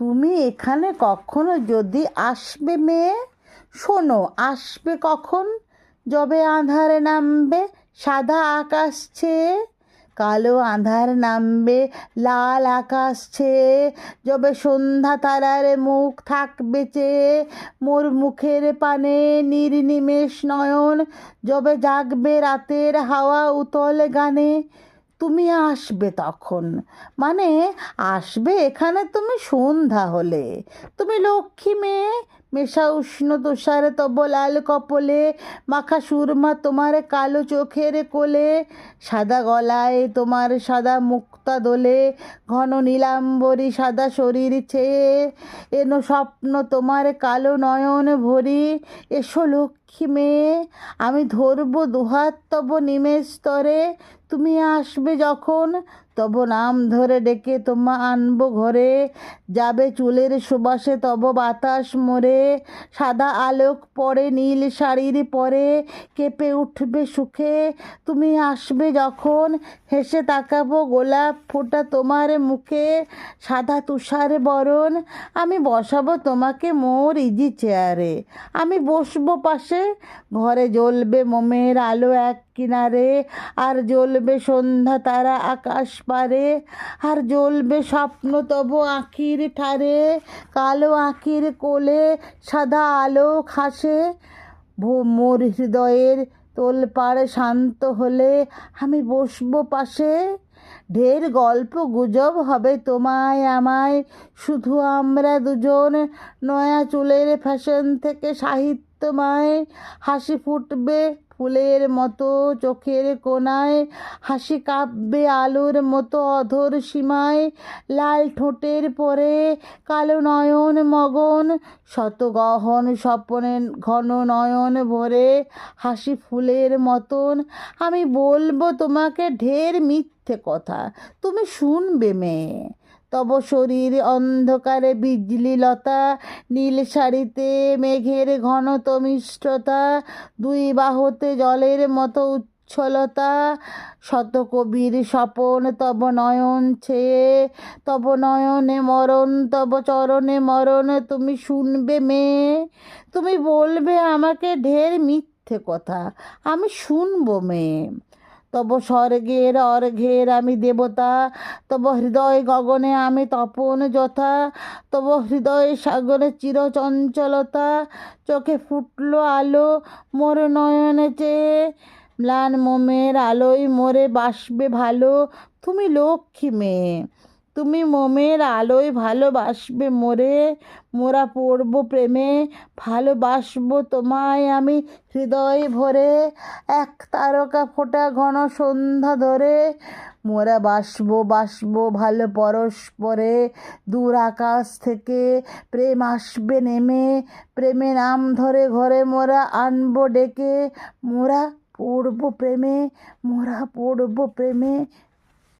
তুমি এখানে কখনো যদি আসবে মেয়ে, শোনো, আসবে কখন? যবে আঁধারে নামবে, সাদা আকাশ ছেয়ে, কালো আঁধার নামবে, লাল আকাশ ছেয়ে, যবে সন্ধ্যা তারার মুখ থাকবে চেয়ে, মোর মুখের পানে নির্নিমেষ নয়ন, যবে জাগবে রাতের হাওয়া উতল গানে তুমি আসবে তখন। মানে আসবে এখানে তুমি সন্ধ্যা হলে। তুমি লক্ষ্মী মেয়ে, মেশা উষ্ণ তুষার তব লাল কপলে, মাখা সুরমা তোমার কালো চোখের কোলে, সাদা গলায় তোমার সাদা মুক্তা দোলে, ঘন নীলাম্বরী সাদা শরীর ছেয়ে এনো স্বপ্ন তোমার কালো নয়ন ভরি, এসো লক্ষ্মী মেয়ে আমি ধরবো দুহাত, তব নিমেষ স্তরে তুমি আসবে যখন, তব নাম ধরে ডেকে তোমা আনব ঘরে। যাবে চুলের সুবাসে তব বাতাস মোরে, সাদা আলোক পরে নীল শাড়ির পরে, কেঁপে উঠবে সুখে, তুমি আসবে যখন, হেসে তাকাবো গোলাপ ফোঁটা তোমার মুখে, সাদা তুষার বরণ, আমি বসাবো তোমাকে মোর ইজি চেয়ারে। আমি বসবো পাশে ঘরে জ্বলবে মোমের আলো এক কিনারে, আর জ্বলবে সন্ধ্যা তারা আকাশ পারে, আর জ্বলবে স্বপ্ন তব আঁখির ঠারে, কালো আঁখির কোলে সাদা আলো খাসে। ভো- মোর হৃদয়ের তোলপাড় শান্ত হলে আমি বসবো পাশে। ঢের গল্প গুজব হবে তোমায় আমায়, শুধু আমরা দুজন নয়া চুলের ফ্যাশন থেকে সাহিত্যময় হাসি ফুটবে ফুলের মতো চোখের কোনায় হাসি কাঁপবে আলোর মতো অধর সীমায়। লাল ঠোঁটের পরে কালো নয়ন মগন। শত গহন স্বপনে ঘন নয়ন ভরে হাসি ফুলের মতন। আমি বলব তোমাকে ঢের মিথ্যে কথা। তুমি শুনবে মেয়ে। তব শরীর অন্ধকারে বিজলি লতা নীল শাড়িতে মেঘের ঘন তমিষ্টতা দুই বাহুতে জলের মতো উচ্ছলতা। শত কবির স্বপন তব নয়ন ছেয়ে, তব নয়নে মরণ, তব চরণে মরণ, তুমি শুনবে মেয়ে, তুমি বলবে আমাকে ঢের মিথ্যে কথা, আমি শুনব মেয়ে। তব স্বর্গের অর্ঘের আমি দেবতা, তব হৃদয় গগনে আমি তপন যথা, তব হৃদয় সাগরে চিরচঞ্চলতা, চোখে ফুটলো আলো মোর নয়নে চেয়ে ম্লান মোমের আলোয় মোরে বাসবে ভালো, তুমি লক্ষ্মী মেয়ে। তুমি মোমের আলোয় ভালোবাসবে মোরে, মোরা পড়ব প্রেমে, ভালোবাসবো তোমায় আমি হৃদয় ভরে। এক তারকা ফোটা ঘন সন্ধ্যা ধরে, মোরা বাসবো বাসবো ভালো পরস্পরে। দূর আকাশ থেকে প্রেম আসবে নেমে, প্রেমে নাম ধরে ঘরে মোরা আনব ডেকে। মোরা পড়ব প্রেমে, মোরা পড়ব প্রেমে।